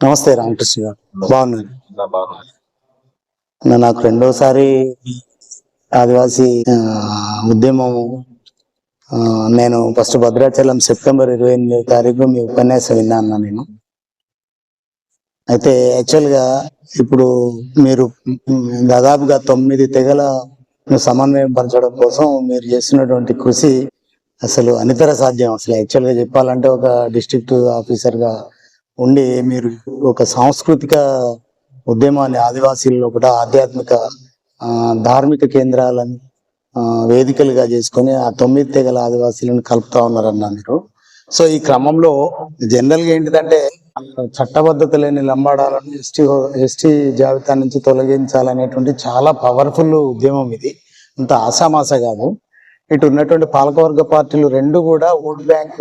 నమస్తే రామకృష్ణ గారు. బాగున్నాను. నాకు రెండోసారి ఆదివాసీ ఆ, నేను ఫస్ట్ భద్రాచలం సెప్టెంబర్ ఇరవై ఎనిమిదో తారీఖు మీ ఉపన్యాసం విన్నాను నేను. అయితే యాక్చువల్గా ఇప్పుడు మీరు దాదాపుగా తొమ్మిది తెగల సమన్వయం పరచడం కోసం మీరు చేస్తున్నటువంటి కృషి అసలు అనితర సాధ్యం. అసలు యాక్చువల్గా చెప్పాలంటే ఒక డిస్ట్రిక్ట్ ఆఫీసర్గా ఉండి మీరు ఒక సాంస్కృతిక ఉద్యమాన్ని ఆదివాసీల్లో కూడా ఆధ్యాత్మిక ఆ, ధార్మిక కేంద్రాలను వేదికలుగా చేసుకొని ఆ తొమ్మిది తెగల ఆదివాసీలను కలుపుతా ఉన్నారన్న మీరు. సో ఈ క్రమంలో జనరల్గా ఏంటిదంటే చట్టబద్ధత లేని లంబాడాలను ఎస్టీ ఎస్టీ జాబితా నుంచి తొలగించాలనేటువంటి చాలా పవర్ఫుల్ ఉద్యమం ఇది. అంత ఆసామాస కాదు. ఇటు ఉన్నటువంటి పాలకవర్గ పార్టీలు రెండు కూడా ఓటు బ్యాంక్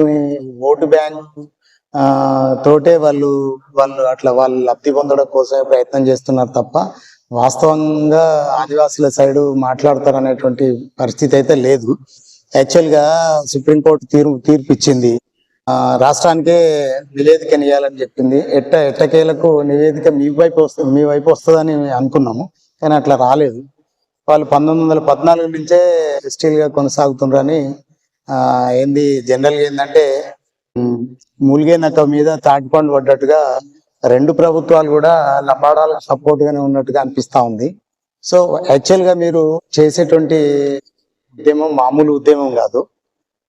ఓటు బ్యాంక్ తోటే వాళ్ళు వాళ్ళు అట్లా వాళ్ళు లబ్ధి పొందడం కోసమే ప్రయత్నం చేస్తున్నారు తప్ప వాస్తవంగా ఆదివాసుల సైడు మాట్లాడతారు అనేటువంటి పరిస్థితి అయితే లేదు. యాక్చువల్గా సుప్రీంకోర్టు తీర్పు తీర్పు ఇచ్చింది ఆ, రాష్ట్రానికే నివేదిక నియాలని చెప్పింది. ఎట్ట ఎట్టకేలకు నివేదిక మీ వైపు వస్తుంది మీ వైపు వస్తుందని అనుకున్నాము కానీ అట్లా రాలేదు. వాళ్ళు పంతొమ్మిది వందల పద్నాలుగు నుంచే స్టిల్గా కొనసాగుతుండ్రని ఆ, ఏంది జనరల్గా ఏంటంటే ఉమ్, నక్క మీద తాటిపండు పడ్డట్టుగా రెండు ప్రభుత్వాలు కూడా లంబాడాలకు సపోర్ట్ గానే ఉన్నట్టుగా అనిపిస్తా ఉంది. సో యాక్చువల్గా మీరు చేసేటువంటి ఉద్యమం మామూలు ఉద్యమం కాదు.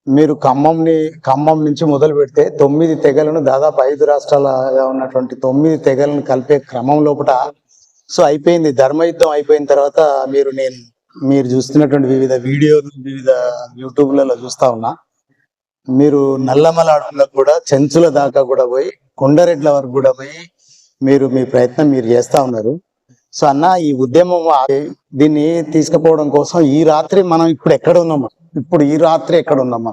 మీరు ఖమ్మంని ఖమ్మం నుంచి మొదలు పెడితే తొమ్మిది తెగలను దాదాపు ఐదు రాష్ట్రాలుగా ఉన్నటువంటి తొమ్మిది తెగలను కలిపే క్రమం లోపల సో అయిపోయింది. ధర్మయుద్ధం అయిపోయిన తర్వాత మీరు నేను మీరు చూస్తున్నటువంటి వివిధ వీడియోలు వివిధ యూట్యూబ్లలో చూస్తా ఉన్నా. మీరు నల్లమల అడవులకు కూడా చెంచుల దాకా కూడా పోయి కొండరెడ్ల వరకు కూడా పోయి మీరు మీ ప్రయత్నం మీరు చేస్తా ఉన్నారు. సో అన్న ఈ ఉద్యమం దీన్ని తీసుకుపోవడం కోసం ఈ రాత్రి మనం ఇప్పుడు ఎక్కడ ఉన్నామా? ఇప్పుడు ఈ రాత్రి ఎక్కడ ఉన్నామా?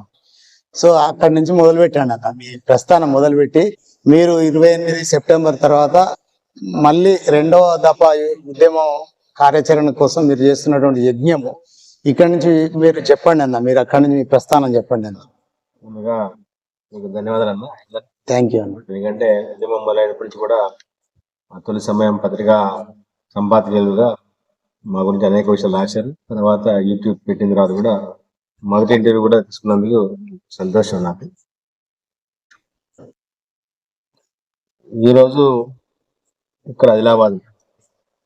సో అక్కడి నుంచి మొదలు పెట్టండి అన్న. మీ ప్రస్థానం మొదలుపెట్టి మీరు ఇరవై ఎనిమిది సెప్టెంబర్ తర్వాత మళ్ళీ రెండవ దఫా ఉద్యమం కార్యాచరణ కోసం మీరు చేస్తున్నటువంటి యజ్ఞము. ఇక్కడ నుంచి మీరు చెప్పండి అన్న. మీరు అక్కడి నుంచి మీ ప్రస్థానం చెప్పండి అన్న. ముందుగా మీకు ధన్యవాదాలు అన్న. థ్యాంక్ యూ అన్న. ఎందుకంటే ఉద్యమం మొదలైనప్పటి నుంచి కూడా తొలి సమయం పత్రిక సంపాదకులుగా మా గురించి అనేక విషయాలు రాశారు. తర్వాత యూట్యూబ్ పెట్టిన తర్వాత కూడా మొదటి ఇంటర్వ్యూ కూడా తీసుకున్నందుకు సంతోషం నాకు. ఈరోజు ఇక్కడ ఆదిలాబాద్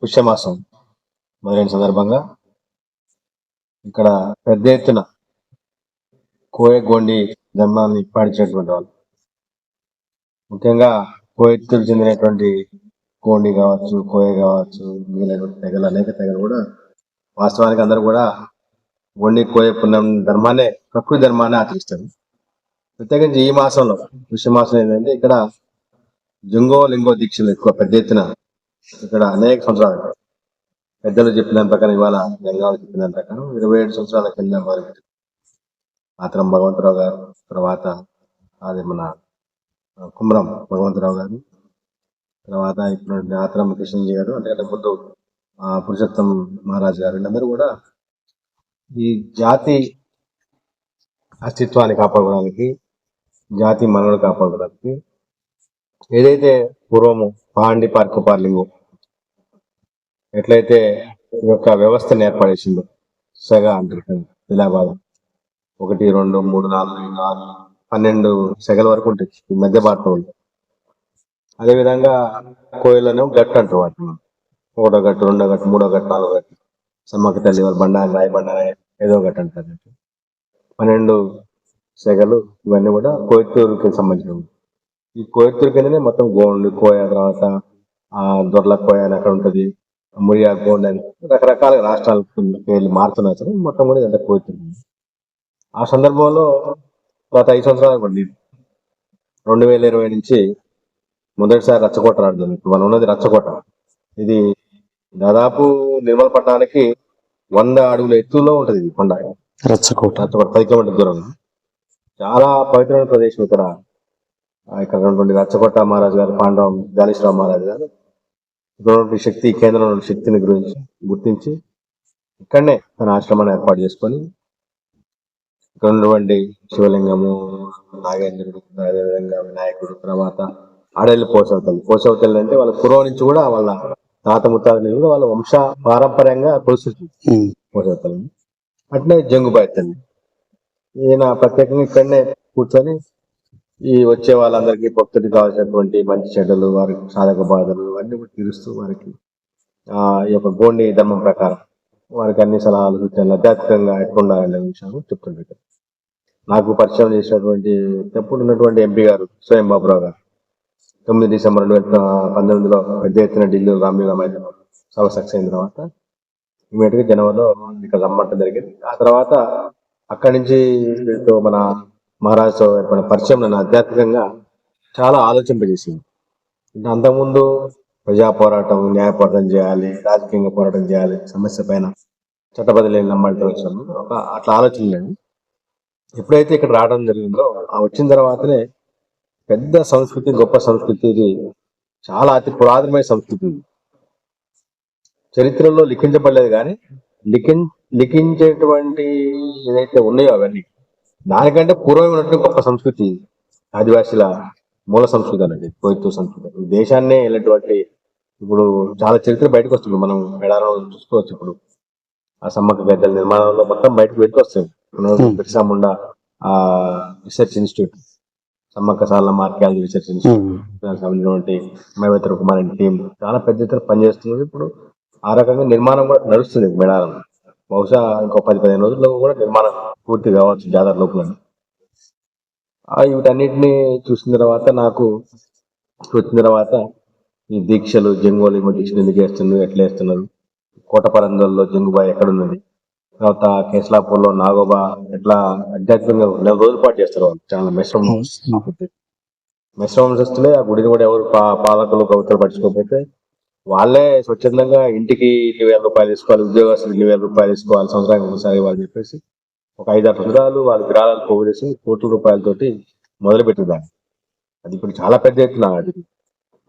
పుష్యమాసం మొదలైన సందర్భంగా ఇక్కడ పెద్ద ఎత్తున కోయ గోండి ధర్మాన్ని పాటించినటువంటి వాళ్ళు. ముఖ్యంగా కోయత్తులు చెందినటువంటి కోండి కావచ్చు కోయ కావచ్చు మిగిలినటువంటి తెగలు అనేక తెగలు కూడా వాస్తవానికి అందరూ కూడా వండి కోయ పుణ్యం ధర్మాన్నే ప్రకృతి ధర్మాన్ని ఆచరిస్తారు. ప్రత్యేకించి ఈ మాసంలో మాసం ఏంటంటే ఇక్కడ జంగో లింగో దీక్షలు ఎక్కువ పెద్ద ఎత్తున ఇక్కడ అనేక సంవత్సరాలు పెద్దలు చెప్పిన ప్రకారం ఇవాళ జంగాలు చెప్పిన ప్రకారం ఇరవై ఏడు సంవత్సరాల కింద మొదలుపెట్టి మాత్రం భగవంతరావు గారు తర్వాత అది మన ఆ, కుమ్రం భగవంతరావు గారు. తర్వాత ఇప్పుడు ఆత్రం కృష్ణజీ గారు అంటే ముందు ఆ, పురుషోత్తం మహారాజ్ గారు వీళ్ళందరూ కూడా ఈ జాతి అస్తిత్వాన్ని కాపాడుకోవడానికి జాతి మనవుడు కాపాడుకోవడానికి ఏదైతే పూర్వము పాండి పార్కు పార్లింగు ఎట్లయితే ఈ యొక్క వ్యవస్థను ఏర్పడేసిందో సగ అంటారు కదా, ఒకటి రెండు మూడు నాలుగు ఐదు ఆరు పన్నెండు సెగల వరకు ఉంటాయి ఈ మధ్య భారతంలో. అదేవిధంగా కోయిలను గట్టు అంటారు వాటిని. ఒకటో గట్టు రెండో గట్టు మూడో గట్టు నాలుగో గట్టు. సమ్మక్క తల్లి వారి బండారు రాయి బండారు ఏదో గట్టు అంటారు పన్నెండు సెగలు ఇవన్నీ కూడా కోయత్తూరుకి సంబంధించినవి. ఈ కోయత్తూరు కిందనే మొత్తం గోండు కోయ తర్వాత ఆ దొరల కోయ అని అక్కడ ఉంటది. మురియా గోండ్ అని రకరకాల రాష్ట్రాలకు వెళ్ళి మారుతున్నా సరే మొత్తం కూడా ఇదంతా కోయత్తూరు. ఆ సందర్భంలో గత ఐదు సంవత్సరాలు పడింది రెండు వేల ఇరవై నుంచి మొదటిసారి రచ్చకోట ఆడుతుంది ఇప్పుడు మనం ఉన్నది రచ్చకోట ఇది దాదాపు నిర్మల పట్టణానికి వంద అడుగుల ఎత్తులో ఉంటది ఇది కొండ. రచ్చకోట రచ్చకోట పది కిలోమీటర్ దూరం చాలా పవిత్రమైన ప్రదేశం ఇక్కడ. ఇక్కడ ఉన్నటువంటి రచ్చకోట మహారాజు గారు పాండవం జాలేశ్వరరావు మహారాజు గారు ఇక్కడ శక్తి కేంద్రంలో శక్తిని గురించి గుర్తించి ఇక్కడనే తన ఆశ్రమాన్ని ఏర్పాటు చేసుకొని ఉన్నటువంటి శివలింగము నాగేంద్రుడు అదేవిధంగా వినాయకుడు తర్వాత ఆడేళ్ళు పోసవతల్లి పోసవతల్లి అంటే వాళ్ళ పూర్వం నుంచి కూడా వాళ్ళ తాత ముత్తాత కూడా వాళ్ళ వంశ పారంపర్యంగా కొలుస్తుంది ఉమ్, పోసవతల్లి అట్లే జంగుబాయి తల్లి ఈయన ప్రత్యేకంగా ఇక్కడనే కూర్చొని ఈ వచ్చే వాళ్ళందరికీ భక్తుడికి కావాల్సినటువంటి మంచి చెడ్డలు వారికి సాధక బాధలు అన్ని కూడా తీరుస్తూ వారికి ఆ ఈ యొక్క గోండి ధర్మం ప్రకారం వారికి అన్ని సలహాలు సూచనలు ఆధ్యాత్మికంగా ఎట్లుండాలనే విషయాలు చెప్తుంటారు. నాకు పరిచయం చేసినటువంటి ఎప్పుడు ఉన్నటువంటి ఎంపీ గారు స్వయం బాబురావు గారు. తొమ్మిది డిసెంబర్ రెండు వేల పంతొమ్మిదిలో పెద్ద ఎత్తున ఢిల్లీ రామ్లీలా మైదానం సభ సక్సెస్ అయిన తర్వాత ఇమీడియట్గా జనవరిలో ఇక్కడ రమ్మటం జరిగింది. ఆ తర్వాత అక్కడి నుంచి మన మహారాష్ట్ర ఏర్పడిన పరిచయం నన్ను ఆధ్యాత్మికంగా చాలా ఆలోచింపజేసింది. అంతకుముందు ప్రజా పోరాటం న్యాయ పోరాటం చేయాలి రాజకీయంగా పోరాటం చేయాలి సమస్య పైన చట్టబద్ధలేని నమ్మడితో వచ్చాము ఒక అట్లా ఆలోచన లేదు. ఎప్పుడైతే ఇక్కడ రావడం జరిగిందో ఆ వచ్చిన తర్వాతనే పెద్ద సంస్కృతి గొప్ప సంస్కృతి ఇది చాలా అతి పురాతనమైన సంస్కృతి. చరిత్రలో లిఖించబడలేదు కానీ లిఖిం లిఖించేటువంటి ఏదైతే ఉన్నాయో అవన్నీ దానికంటే పూర్వం ఉన్నట్టు గొప్ప సంస్కృతి. ఆదివాసీల మూల సంస్కృతి అనేది కోయిత్తు సంస్కృతి దేశాన్నే వెళ్ళేటువంటి ఇప్పుడు చాలా చరిత్ర బయటకు వస్తుంది మనం ఎడారం చూసుకోవచ్చు ఇప్పుడు ఆ సమ్మక్క గద్దెల నిర్మాణంలో మొత్తం బయటకు వస్తాయి Hmm. బిర్సా ముండా ఆ రీసెర్చ్ ఇన్స్టిట్యూట్ సమ్మక్క సాల ఆర్కియాలజీ రీసెర్చ్ ఇన్స్టిట్యూట్ సంబంధించినటువంటి మైవేతర కుమార్ టీం చాలా పెద్ద ఎత్తున పనిచేస్తున్నది. ఇప్పుడు ఆ రకంగా నిర్మాణం కూడా నడుస్తుంది మేడారం. బహుశా ఇంకో పది పదిహేను రోజుల్లో కూడా నిర్మాణం పూర్తి కావచ్చు జాతర లోపల. ఆ వీటన్నిటిని చూసిన తర్వాత నాకు వచ్చిన తర్వాత ఈ దీక్షలు జంగోలు దీక్షలు ఎందుకు వేస్తున్నారు ఎట్లా వేస్తున్నారు కోటపరందల్లో జంగుబాయి ఎక్కడున్నది తర్వాత కేసులాపూర్లో నాగోబా ఎట్లా ఆధ్యాత్మికంగా నెల రోజుల పాటు చేస్తారు వాళ్ళు. చాలా మిశ్రమం. మిశ్రమ వంశస్థులే ఆ గుడిని కూడా ఎవరు పాలకులు ప్రభుత్వాలు పట్టించుకోకపోతే వాళ్ళే స్వచ్ఛందంగా ఇంటికి ఇన్ని వేల రూపాయలు తీసుకోవాలి ఉద్యోగస్తులు ఇన్ని వేల రూపాయలు తీసుకోవాలి సంవత్సరానికి ఒకసారి వాళ్ళు చెప్పేసి ఒక ఐదారు సంవత్సరాలు వాళ్ళ విరాళాలు పోగేసి కోట్ల రూపాయలతోటి మొదలు పెట్టేదాన్ని అది ఇప్పుడు చాలా పెద్ద ఎత్తున అది.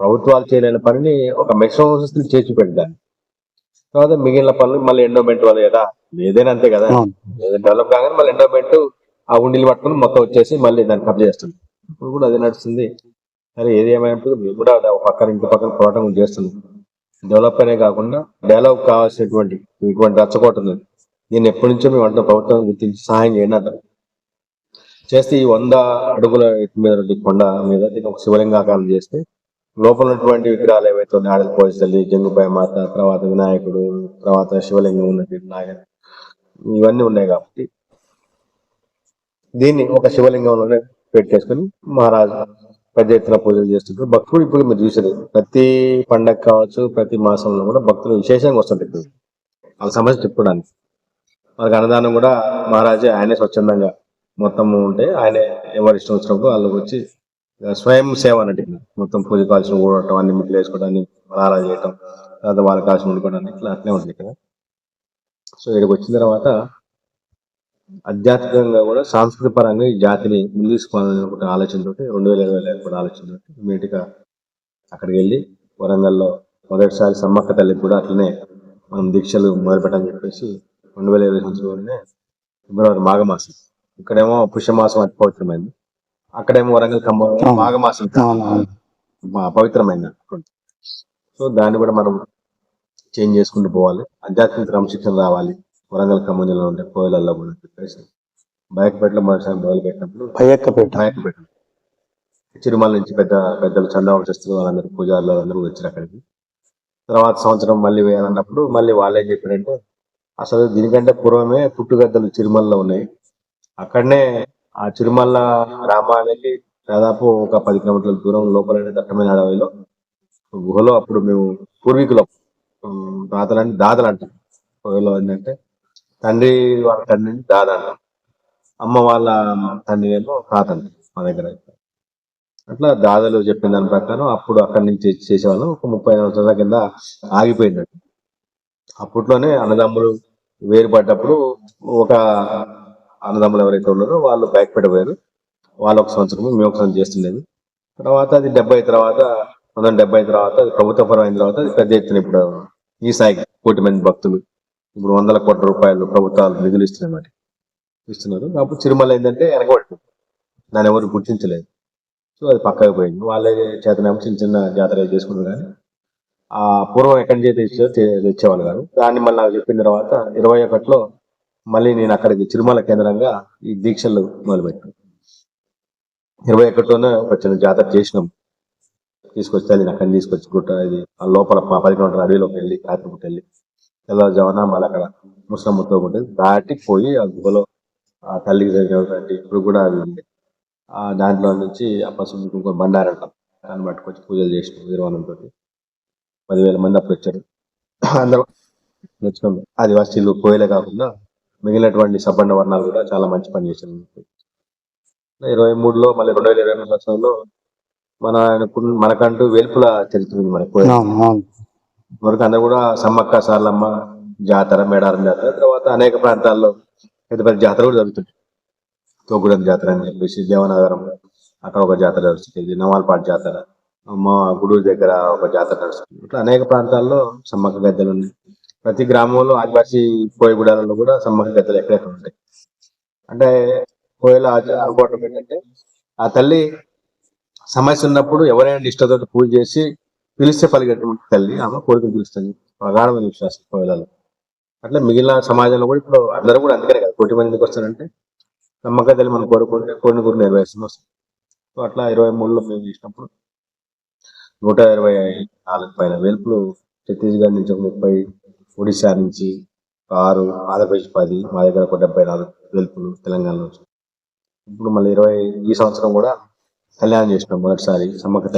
ప్రభుత్వాలు చేయలేని పనిని ఒక మిశ్రమ వంశస్థులు చేసి పెట్టేదాన్ని తర్వాత మిగిలిన పనులు మళ్ళీ ఎండోమెంట్ వాళ్ళు కదా? ఏదైనా అంతే కదా. ఏదైనా డెవలప్ కాగానే మళ్ళీ ఎండోమెంట్ ఆ ఉండిలు పట్టుకుని మొత్తం వచ్చేసి మళ్ళీ దాన్ని కబ్జా చేస్తుంది. ఇప్పుడు కూడా అదే నడుస్తుంది. సరే ఏది ఏమైనప్పుడు మేము కూడా పక్కన ఇంటి పక్కన పోరాటం చేస్తున్నాం. డెవలప్ అనే కాకుండా డెవలప్ కావాల్సినటువంటి ఇటువంటి రచ్చకోట ఉంది. దీన్ని ఎప్పటి నుంచో మేము అంటున్న ప్రభుత్వం గుర్తించి సహాయం చేయండి అంటారు. చేస్తే ఈ వంద అడుగుల మీద కొండ మీద దీన్ని ఒక శివలింగాకారం చేస్తే లోపల ఉన్నటువంటి విగ్రహాలు ఏవైతే ఉన్నాయి ఆడల పోయిసల్లి జంగుపై మాత తర్వాత వినాయకుడు తర్వాత శివలింగం ఉన్నది నాగర్ ఇవన్నీ ఉన్నాయి కాబట్టి దీన్ని ఒక శివలింగంలోనే పెట్టేసుకుని మహారాజు పెద్ద ఎత్తున పూజలు చేస్తుంటారు. భక్తులు ఇప్పుడు మీరు చూసారు ప్రతి పండగ కావచ్చు ప్రతి మాసంలో కూడా భక్తులు విశేషంగా వస్తుంటారు వాళ్ళ సమస్య చెప్పుకోవడానికి. వాళ్ళకి అన్నదానం కూడా మహారాజే ఆయనే స్వచ్ఛందంగా మొత్తం ఉంటే ఆయనే ఎవరు ఇష్టం వచ్చినప్పుడు వాళ్ళకి వచ్చి స్వయం సేవ అన్నట్టు ఇక్కడ. మొత్తం పూజ కాల్చిన ఊడటం అన్ని ముట్లు వేసుకోవడం అన్ని పలారాలు చేయటం తర్వాత వాళ్ళకి కాల్చి ఉండుకోవడం ఇట్లా అట్లే ఉంటుంది ఇక్కడ సో ఇక్కడికి వచ్చిన తర్వాత ఆధ్యాత్మికంగా కూడా సాంస్కృతిక పరంగా ఈ జాతిని ముందు తీసుకోవాలనే ఆలోచనతోటి రెండు వేల ఇరవై ఏర్పడే ఆలోచనతోటి ఇమీడియట్గా అక్కడికి వెళ్ళి వరంగల్లో మొదటిసారి సమ్మక్క తల్లి కూడా అట్లనే మనం దీక్షలు మొదలుపెట్టని చెప్పేసి రెండు వేల ఇరవై సంవత్సరంలోనే ఫిబ్రవరి మాఘమాసం ఇక్కడేమో పుష్యమాసం అతి పవిత్రమైంది అక్కడేమో వరంగల్ కమ్మ మాఘమాసం అనుకోండి సో దాన్ని కూడా మనం చేంజ్ చేసుకుంటూ పోవాలి. ఆధ్యాత్మిక క్రమశిక్షణ రావాలి. వరంగల్ ఖమ్మంలో ఉండే కోయిలల్లో కూడా చెప్పేసి బయకపేటలో మరోసారి మొదలు పెట్టినప్పుడు పయ్యక్కపేట బయకపేట చిరుమల నుంచి పెద్ద పెద్దలు చందవంశస్తులు వాళ్ళందరూ పూజారులు అందరూ వచ్చారు అక్కడికి. తర్వాత సంవత్సరం మళ్ళీ వేయాలన్నప్పుడు మళ్ళీ వాళ్ళే చెప్పారంటే అసలు దీనికంటే పూర్వమే పుట్టుగద్దలు చిరుమలలో ఉన్నాయి. అక్కడనే ఆ తిరుమల గ్రామానికి దాదాపు ఒక పది కిలోమీటర్ల దూరం లోపల దట్టమైన అడవిలో గుహలో అప్పుడు మేము పూర్వీకులం దాతలని తాతలని దాదలు అంటాం గుహలో ఏంటంటే తండ్రి వాళ్ళ తండ్రిని దాద అంటాం. అమ్మ వాళ్ళ తండ్రి ఏమో తాత అంటాం మా దగ్గర. అట్లా దాదాలు చెప్పిన దాని ప్రకారం అప్పుడు అక్కడి నుంచి చేసేవాళ్ళం. ఒక ముప్పై సంవత్సరాల కింద ఆగిపోయిందండి అప్పట్లోనే అన్నదమ్ములు వేరుపడ్డప్పుడు ఒక అన్నదమ్ములు ఎవరైతే ఉన్నారో వాళ్ళు బ్యాక్ పడిపోయారు వాళ్ళు ఒక సంవత్సరం మేము ఒక సంవత్సరం చేస్తుండేది. తర్వాత అది డెబ్బై తర్వాత పంతొమ్మిది డెబ్బై తర్వాత అది ప్రభుత్వపరం అయిన తర్వాత అది పెద్ద ఎత్తున ఇప్పుడు ఈ స్థాయికి కోటి మంది భక్తులు ఇప్పుడు వందల కోట్ల రూపాయలు ప్రభుత్వాలు నిధులు ఇస్తున్నాయి ఇస్తున్నారు. అప్పుడు తిరుమల ఏంటంటే వెనకబడిపోయింది దాన్ని ఎవరు గుర్తించలేదు. సో అది పక్కకు పోయింది. వాళ్ళే చేతనేమో చిన్న చిన్న జాతర చేసుకున్నారు కానీ ఆ పూర్వం ఎక్కడి నుంచి అయితే ఇచ్చారో తెచ్చేవాళ్ళు కాదు. దాన్ని మళ్ళీ నాకు చెప్పిన తర్వాత ఇరవై ఒకటిలో మళ్ళీ నేను అక్కడికి తిరుమల కేంద్రంగా ఈ దీక్షలు మొదలుపెట్టాను. ఇరవై ఒకటిలోనే ఒక చిన్న జాతర చేసినాం. తీసుకొచ్చి తల్లిని అక్కడ తీసుకొచ్చి గుట్ట ఇది ఆ లోపల మా పది కిలోమీటర్ అడవిలోకి వెళ్ళి రాత్రిపూట వెళ్ళి తెల్లవారుజామున మళ్ళీ అక్కడ ముస్లిం ముత్తో ఉంటుంది. దాటికి పోయి ఆ గుహలో ఆ తల్లికి జరిగినటువంటి ఇప్పుడు కూడా అది ఉంది ఆ దాంట్లో నుంచి ఆ పసుపు కుంకుమ బండారు అంటాం. దాన్ని పట్టుకొచ్చి పూజలు చేసినాం నిర్వాణంతో పదివేల మంది అప్పుడు వచ్చారు. అందరూ వచ్చినాం. ఆదివాసీలు కోయలే కాకుండా మిగిలినటువంటి సబ్బండ వర్ణాలు కూడా చాలా మంచి పని చేశారు. ఇరవై మూడులో మళ్ళీ రెండు వేల ఇరవై మూడు సంవత్సరంలో మన మనకంటూ వేల్పుల చరిత్ర ఉంది మన కోయల అవును అవును. వరకు అందరూ కూడా సమ్మక్క సార్లమ్మ జాతర మేడారం జాతర తర్వాత అనేక ప్రాంతాల్లో పెద్ద పెద్ద జాతర కూడా జరుగుతుంది తోగుడం జాతర అని చెప్పేసి దేవనగరం అక్కడ ఒక జాతర జరుగుతుంది నవాల్పాట్ జాతర మా గుడూరు దగ్గర ఒక జాతర నడుస్తుంది ఇట్లా అనేక ప్రాంతాల్లో సమ్మక్క గద్దెలు ఉన్నాయి. ప్రతి గ్రామంలో ఆదివాసీ పోయగూడాలలో కూడా సమ్మక్క గద్దలు ఎక్కడెక్కడ ఉంటాయి? అంటే కోయల ఆచ- అనుకోవటం ఏంటంటే ఆ తల్లి సమస్య ఉన్నప్పుడు ఎవరైనా ఇష్టతో పూజ చేసి పిలిస్తే పలిగేటువంటి తల్లి. ఆమె కోరికలు పిలుస్తుంది ప్రగాఢమైన విశ్వాసం కోయలలో. అట్లా మిగిలిన సమాజంలో కూడా ఇప్పుడు అందరూ కూడా అందుకనే కదా కోటి మంది ఎందుకు వస్తారంటే నమ్మక తల్లి మనం కోరుకుంటే కోరిని గురు నెరవేర్చిన వస్తుంది సో అట్లా ఇరవై మూడులో మేము చేసినప్పుడు నూట ఇరవై నాలుగు పైన వేల్పులు ఛత్తీస్గఢ్ నుంచి ఒక ముప్పై ఒడిశా నుంచి ఆరు ఆంధ్రప్రదేశ్ పది మా దగ్గర ఒక డెబ్బై నాలుగు వేల్పులు తెలంగాణలో వచ్చాయి ఇప్పుడు మళ్ళీ ఇరవై ఈ సంవత్సరం కూడా కళ్యాణం చేసినాం మొదటిసారి సమ్మక్క.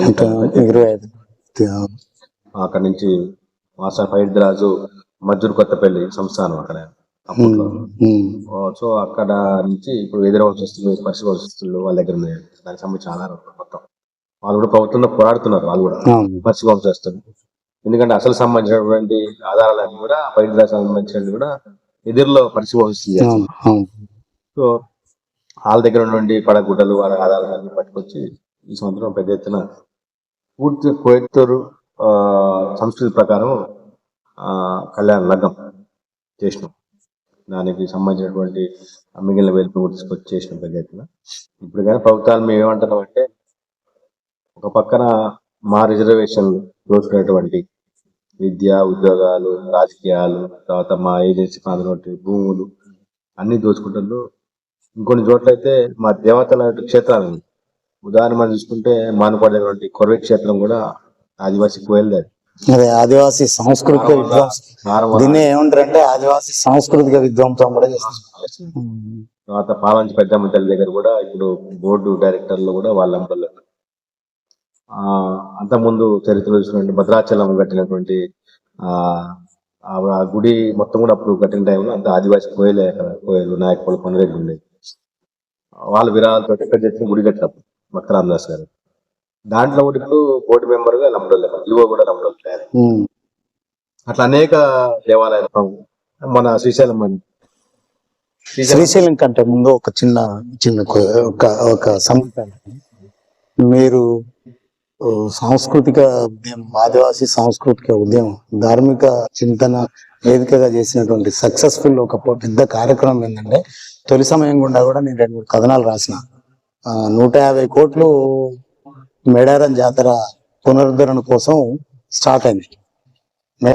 ఇరవై ఐదు. అక్కడ నుంచి మాస్టర్ ఫైడ్ రాజు మజ్జూరు కొత్తపల్లి సంస్థానం అక్కడ సో అక్కడ నుంచి ఇప్పుడు ఎదుర వంశస్థులు పరిశు వంశస్థులు వాళ్ళ దగ్గర ఉన్నాయి దానికి సంబంధించి ఆధారం మొత్తం. వాళ్ళు కూడా ప్రభుత్వంలో పోరాడుతున్నారు వాళ్ళు కూడా. పరిశు వంశస్థులు ఎందుకంటే అసలు సంబంధించినటువంటి ఆధారాలన్నీ కూడా రాజు సంబంధించినవి కూడా ఎదురులో పరిశు వంశస్థులు చేస్తారు. అవును అవును. సో వాళ్ళ దగ్గర ఉన్నటువంటి పడగుడ్డలు వాళ్ళ ఆధారాలన్నీ పట్టుకొచ్చి ఈ సంవత్సరం పెద్ద ఎత్తున పూర్తి కోయత్తూరు ఆ, సంస్కృతి ప్రకారం ఆ, కళ్యాణ లగ్నం చేసినాం. దానికి సంబంధించినటువంటి మిగిలిన వేలుపు కూడా తీసుకొచ్చి చేసినాం పెద్ద ఎత్తున. ఇప్పుడు కానీ ప్రభుత్వాలు మేము ఏమంటున్నాం అంటే ఒక పక్కన మా రిజర్వేషన్లు దోచుకునేటువంటి విద్య ఉద్యోగాలు రాజకీయాలు తర్వాత మా ఏజెన్సీ ప్రాంతం భూములు అన్ని దోచుకుంటున్నారు ఇంకొన్ని చోట్ల అయితే మా దేవతల క్షేత్రాలు. ఉదాహరణ మనం చూసుకుంటే మానుకోట దగ్గర కొరవి క్షేత్రం కూడా ఆదివాసీ కోయలది అది. ఆదివాసీ సాంస్కృతిక విధ్వంసం దీన్ని ఏమంటారంటే ఆదివాసీ సాంస్కృతిక విధ్వంసం కూడా చేస్తారు తర్వాత పాలంచి పెద్దమ్మ తల్లి దగ్గర కూడా ఇప్పుడు బోర్డు డైరెక్టర్లు కూడా వాళ్ళ అంతకుముందు చరిత్ర చూసినటువంటి భద్రాచలం కట్టినటువంటి ఆ గుడి మొత్తం కూడా అప్పుడు కట్టిన టైంలో అంత ఆదివాసీ కోయలే కోయలు నాయకులు కొనరెడ్డి ఉండేది వాళ్ళ విరాళాలతో ఎక్కడ చేసిన గుడి కట్టినప్పుడు మక్క రామదాస్ గారు. దాంట్లో కూడా ఇప్పుడు బోర్డు మెంబర్గా లంబడోళ్ళే ఇవో కూడా ఉమ్. అట్లా అనేక దేవాలయాలు. మన శ్రీశైలం అని. శ్రీశైలం. కంటే ముందు ఒక చిన్న చిన్న ఒక ఒక మీరు సాంస్కృతిక ఉద్యమం ఆదివాసీ సాంస్కృతిక ఉద్యమం ధార్మిక చింతన వేదికగా చేసినటువంటి సక్సెస్ఫుల్ ఒక పెద్ద కార్యక్రమం ఏంటంటే తొలి సమయం గుండా కూడా నేను రెండు మూడు కథనాలు రాసిన. ఆ, నూట యాభై కోట్లు మేడారం జాతర పునరుద్ధరణ కోసం స్టార్ట్ అయింది.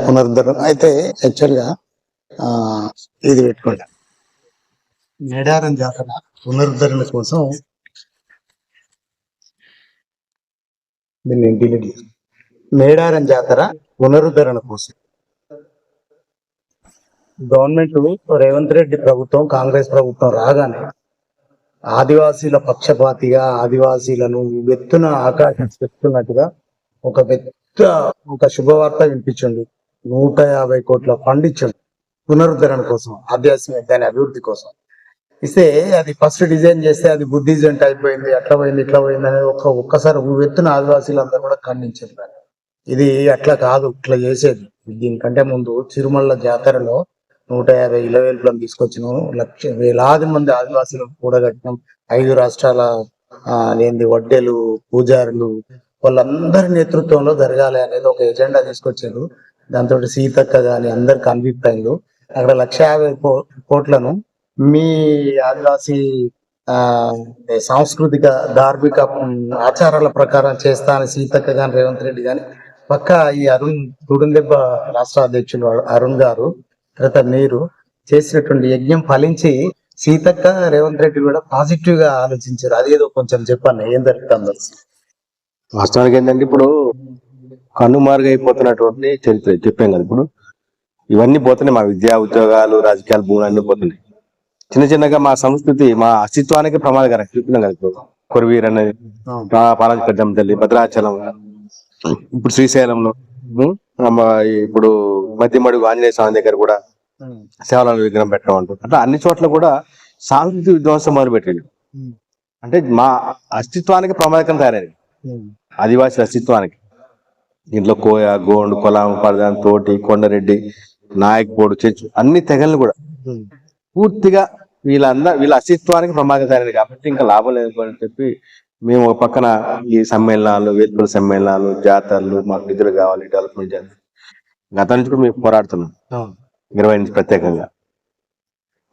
పునరుద్ధరణ. అయితే యాక్చువల్గా ఇది పెట్టుకోండి. మేడారం జాతర పునరుద్ధరణ కోసం దీన్ని డిలీట్ చేస్తాను మేడారం జాతర పునరుద్ధరణ కోసం. గవర్నమెంట్ రేవంత్ రెడ్డి ప్రభుత్వం కాంగ్రెస్ ప్రభుత్వం రాగానే ఆదివాసీల పక్షపాతిగా ఆదివాసీలను ఎత్తున ఆకాశం చెప్తున్నట్టుగా ఒక పెద్ద ఒక శుభవార్త వినిపించండి. నూట యాభై కోట్ల ఫండ్ ఇచ్చండి. పునరుద్ధరణ కోసం ఆధ్యాత్మిక దాని అభివృద్ధి కోసం. ఇస్తే అది ఫస్ట్ డిజైన్ చేస్తే అది బుద్ధిజెంట్ అయిపోయింది అట్లా పోయింది ఇట్లా పోయింది అనేది ఒక్క ఒక్కసారి ఎత్తున ఆదివాసీలు అందరూ కూడా ఖండించారు ఇది అట్లా కాదు ఇట్లా చేసేది. దీనికంటే ముందు తిరుమల జాతరలో నూట యాభై ఇళ్ళ వేలుపులను తీసుకొచ్చినాం. లక్ష వేలాది మంది ఆదివాసీలను కూడగట్టినాం. ఐదు రాష్ట్రాల ఏంది వడ్డెలు పూజారులు వాళ్ళందరి నేతృత్వంలో జరగాలి అనేది ఒక ఎజెండా తీసుకొచ్చారు. దాంతో సీతక్క గాని అందరు కన్విక్ట్ అయింది అక్కడ లక్ష యాభై కోట్లను మీ ఆదివాసీ ఆ సాంస్కృతిక ధార్మిక ఆచారాల ప్రకారం చేస్తా అని సీతక్క గాని రేవంత్ రెడ్డి గాని పక్క ఈ అరుణ్ తుడుందెబ్బ రాష్ట్ర అధ్యక్షులు అరుణ్ గారు తర్వాత మీరు చేసినటువంటి యజ్ఞం ఫలించి సీతక్క రేవంత్ రెడ్డి కూడా పాజిటివ్గా ఆలోచించారు అదేదో కొంచెం చెప్పాను ఏం జరుగుతుందో? వాస్తవానికి ఏంటంటే ఇప్పుడు కన్నుమారుగైపోతున్నటువంటి చరిత్ర చెప్పాం కదా ఇప్పుడు. ఇవన్నీ పోతున్నాయి మా విద్యా ఉద్యోగాలు రాజకీయాలు భూములు అన్ని పోతున్నాయి. చిన్న చిన్నగా మా సంస్కృతి మా అస్తిత్వానికి ప్రమాదకరం. చెప్పినాం కదా ఇప్పుడు. కొరవీర్ అనేది పాలంకడ్డం తల్లి భద్రాచలం. ఇప్పుడు శ్రీశైలంలో ఇప్పుడు మధ్యమడుగు ఆంజనేయ స్వామి దగ్గర కూడా సేవల విగ్రహం పెట్టడం అంటారు అట్లా అన్ని చోట్ల కూడా సాంస్కృతిక విధ్వంసం మొదలు పెట్టింది అంటే మా అస్తిత్వానికి ప్రమాదకరం తయారైంది. ఆదివాసీ అస్తిత్వానికి. దీంట్లో కోయ గోండు కొలాం పరదాన్ తోటి కొండరెడ్డి నాయక్పోడు చెచ్చు అన్ని తెగలు కూడా. పూర్తిగా వీళ్ళందరూ వీళ్ళ అస్తిత్వానికి ప్రమాదకరమైనది కాబట్టి ఇంకా లాభం లేదు అని చెప్పి మేము ఒక పక్కన ఈ సమ్మేళనాలు వేదికల సమ్మేళనాలు జాతరలు మాకు నిధులు కావాలి డెవలప్మెంట్ చేయాలి. గత నుంచి కూడా మేము పోరాడుతున్నాం. ఇరవై నుంచి ప్రత్యేకంగా.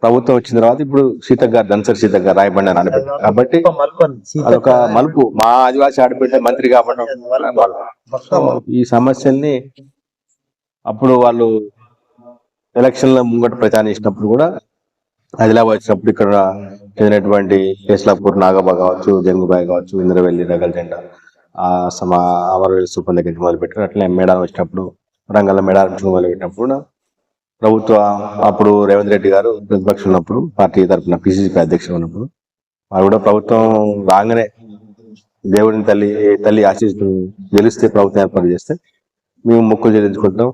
ప్రభుత్వం వచ్చిన తర్వాత ఇప్పుడు సీతక్ గారు ధనసరి సీతక్ గారు రాయబండి అని అనిపెట్టారు. కాబట్టి అదొక మలుపు. మా ఆదివాసీ ఆడబిడ్డ మంత్రి కాబట్టి ఈ సమస్యల్ని అప్పుడు వాళ్ళు ఎలక్షన్ల ముంగట ప్రచారం చేసినప్పుడు కూడా ఆదిలాబాద్ వచ్చినప్పుడు ఇక్కడ చెందినటువంటి కేసులాపూర్ నాగబా కావచ్చు జంగుబాయ్ కావచ్చు ఇంద్రవెల్లి రగల్ జెండా ఆ సమా అమరవీర స్థూపం దగ్గర నుంచి మొదలు అట్లనే మేడారం వచ్చినప్పుడు రంగంలో మేడారం నుంచి మొదలు పెట్టినప్పుడు ప్రభుత్వ అప్పుడు రేవంత్ రెడ్డి గారు ప్రతిపక్షం ఉన్నప్పుడు పార్టీ తరఫున పిసిసిపి అధ్యక్షుడు ఉన్నప్పుడు వారు కూడా ప్రభుత్వం రాగానే దేవుడిని తల్లి తల్లి ఆశీస్సు గెలిస్తే ప్రభుత్వం ఏర్పాటు చేస్తే మేము మొక్కులు చెల్లించుకుంటాం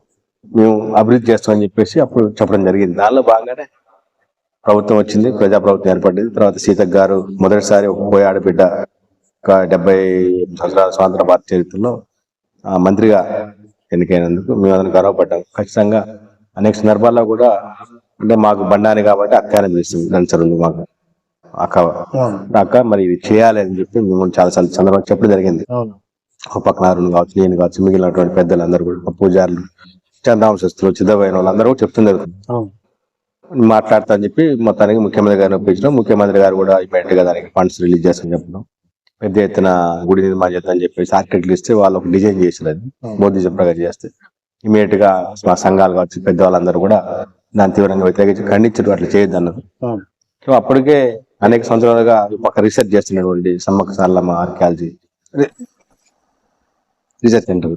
మేము అభివృద్ధి చేస్తామని చెప్పేసి అప్పుడు చెప్పడం జరిగింది. దానిలో బాగానే ప్రభుత్వం వచ్చింది ప్రజా ప్రభుత్వం ఏర్పడింది. తర్వాత సీతక్ గారు మొదటిసారి పోయి ఆడబిడ్డ డెబ్బై సంవత్సరాల స్వాతంత్ర భారత చరిత్రలో ఆ, మంత్రిగా ఎన్నికైనందుకు మేము అతను గర్వపడ్డాం. ఖచ్చితంగా అనేక సందర్భాల్లో కూడా అంటే మాకు బండాని కాబట్టి అక్క అని పిలుస్తుంది నన్సరుంది మాకు. అక్క అక్క మరి ఇది చేయాలి అని చెప్పి మేము చాలా సార్లు సందర్భంగా చెప్పడం జరిగింది. అవును. ఒక పక్కన అరుణ్ కావచ్చు నేను కావచ్చు మిగిలినటువంటి పెద్దలు అందరూ కూడా పూజారులు చంద్రాంశస్తులు చిన్నపోయిన వాళ్ళందరూ కూడా అవును. మాట్లాడతా అని చెప్పి మొత్తానికి ముఖ్యమంత్రి గారిని ఒప్పించడం ముఖ్యమంత్రి గారు కూడా ఇమీడియట్గా దానికి ఫండ్స్ రిలీజ్ చేస్తామని చెప్పడం పెద్ద ఎత్తున గుడి నిర్మాణం చేద్దాం అని చెప్పేసి ఆర్కిటెక్ట్లు ఇస్తే వాళ్ళు ఒక డిజైన్ చేసారు అది. మోదీ చెప్పగా చేస్తే. ఇమీడియట్గా మా సంఘాలు కావచ్చు పెద్దవాళ్ళందరూ కూడా దాన్ని తీవ్రంగా వ్యతిరేకించి ఖండించారు. అట్లా చేయొద్దు అన్నారు. సో అప్పటికే అనేక సంవత్సరాలుగా ఒక రీసెర్చ్ చేస్తున్నటువంటి Sammakka Saralamma archaeology research centre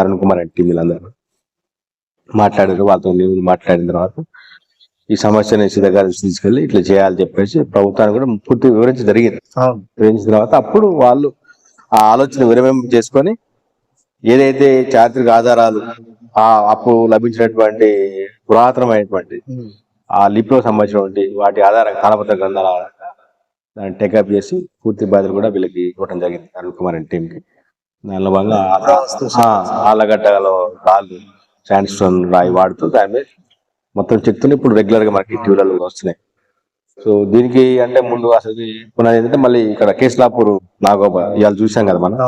Arun Kumar and team వీళ్ళందరూ మాట్లాడారు. వాళ్ళతో నేను మాట్లాడిన తర్వాత ఈ సమస్యని సీత గారి దృష్టికి తీసుకెళ్ళి ఇట్లా చేయాలని చెప్పేసి ప్రభుత్వాన్ని కూడా పూర్తి వివరించి జరిగింది. వివరించిన తర్వాత అప్పుడు వాళ్ళు ఆ ఆలోచన విరమింప చేసుకొని ఏదైతే చారిత్రక ఆధారాలు ఆ అప్పుడు లభించినటువంటి పురాతనమైనటువంటి ఆ లిపిలో సంబంధించినటువంటి వాటి ఆధారంగా తాళపత్ర గ్రంథాల దాన్ని టేకప్ చేసి పూర్తి బాధ్యతలు కూడా వీళ్ళకి ఇవ్వడం జరిగింది అరుణ్ కుమార్ అండ్ టీంకి దానిలో భాగంగా ఆళ్ళగడ్డలో రాళ్ళు శాండ్ స్టోన్ రాయి వాడుతూ దాని మీద మొత్తం చెప్తుంటే ఇప్పుడు రెగ్యులర్గా మనకి టీవీలలో వస్తున్నాయి. సో దీనికి అంటే ముందు అసలు పునాది ఏంటంటే మళ్ళీ ఇక్కడ కేసులాపూర్ నాగోబా ఇవాళ చూసాం కదా మనం.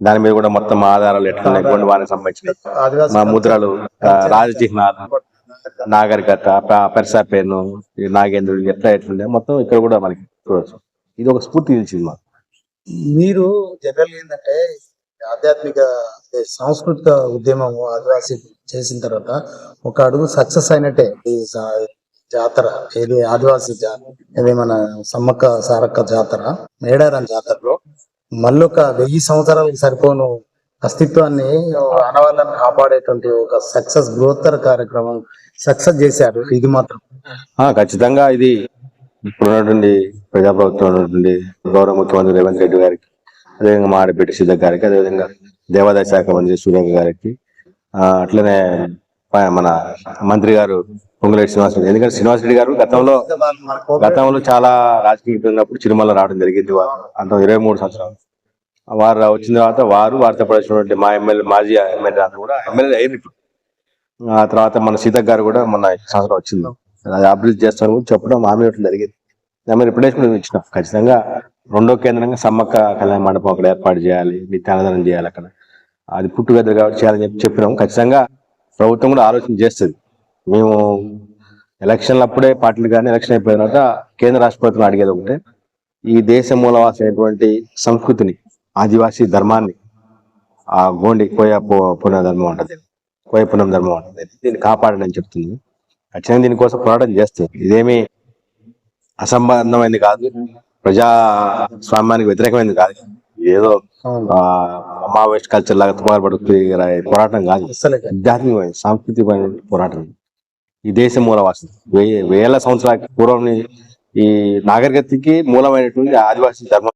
దాని మీద కూడా మొత్తం ఆధారాలు ఎట్లా ఉన్నాయి కొన్ని వారికి సంబంధించిన మా ముద్రలు రాజచిహ్నాలు నాగరికత పెరసాపేను నాగేంద్రుడు ఎట్లా ఎట్లుండే మొత్తం ఇక్కడ కూడా మనకి చూడవచ్చు ఇది ఒక స్ఫూర్తి నిలిచింది మాకు. మీరు జనరల్ ఏంటంటే ఆధ్యాత్మిక సాంస్కృతిక ఉద్యమం ఆదివాసీ చేసిన తర్వాత ఒక అడుగు సక్సెస్ అయినట్టే ఈ జాతర ఏది ఆదివాసీ జాతర ఇది మన సమ్మక్క సారక్క జాతర మేడారం జాతరలో మళ్ళీ ఒక వెయ్యి సంవత్సరాలకు సరిపోను అస్తిత్వాన్ని ఆనవాళ్ళని కాపాడేటువంటి ఒక సక్సెస్ బృహత్తర కార్యక్రమం సక్సెస్ చేశారు. ఇది మాత్రం. ఖచ్చితంగా ఇది ఇప్పుడున్నటువంటి ప్రజాప్రభుత్వం ఉన్నటువంటి గౌరవ ముఖ్యమంత్రి రేవంత్ రెడ్డి గారికి అదేవిధంగా మా ఆడపేట సిద్ధ గారికి అదేవిధంగా దేవాదాయ శాఖ మంత్రి సూర్య గారికి అట్లనే మన మంత్రి గారు పొంగులేటి శ్రీనివాస్ రెడ్డి ఎందుకంటే శ్రీనివాస్ రెడ్డి గారు గతంలో గతంలో చాలా రాజకీయ ఉన్నప్పుడు చిరుమల రావడం జరిగింది వారు అంత ఇరవై మూడు సంవత్సరాలు. వారు వచ్చిన తర్వాత వారు వారితో పడినటువంటి మా ఎమ్మెల్యే మాజీ ఎమ్మెల్యే కూడా ఎమ్మెల్యే అయ్యారు ఇప్పుడు. ఆ తర్వాత మన సీతక్ గారు కూడా మన సంవత్సరం వచ్చింది. అది అభివృద్ధి చేస్తాను చెప్పడం హామీ ఇవ్వడం జరిగింది. దాని మీద ఇచ్చినాం. ఖచ్చితంగా రెండో కేంద్రంగా సమ్మక్క కళ్యాణ మండపం అక్కడ ఏర్పాటు చేయాలి నిత్యానందనం చేయాలి అక్కడ. అది పుట్టుగద్దరు కాబట్టి చేయాలని చెప్పి చెప్పినాం. ఖచ్చితంగా ప్రభుత్వం కూడా ఆలోచన చేస్తుంది. మేము ఎలక్షన్లు అప్పుడే పార్టీలు కానీ ఎలక్షన్ అయిపోయిన తర్వాత కేంద్ర రాష్ట్రపతిని అడిగేది ఒకటే ఈ దేశ మూలవాసైనటువంటి సంస్కృతిని ఆదివాసీ ధర్మాన్ని ఆ గోండి కోయ పు- ధర్మం ఉంటుంది కోయ పునః ధర్మం అంటది. దీన్ని కాపాడని చెప్తుంది. ఖచ్చితంగా దీనికోసం పోరాటం చేస్తుంది. ఇదేమి అసంబంధమైంది కాదు. ప్రజా స్వామ్యానికి వ్యతిరేకమైనది కాదు. ఏదో ఆ, మావోయిస్ట్ కల్చర్ లాగా తుపాలు పడుతుంది పోరాటం కాదు. ఆధ్యాత్మికమైన సాంస్కృతికమైన పోరాటం. ఈ దేశ మూలవాసం వేల సంవత్సరాల పూర్వం ఈ నాగరికతకి మూలమైనటువంటి ఆదివాసీ ధర్మం.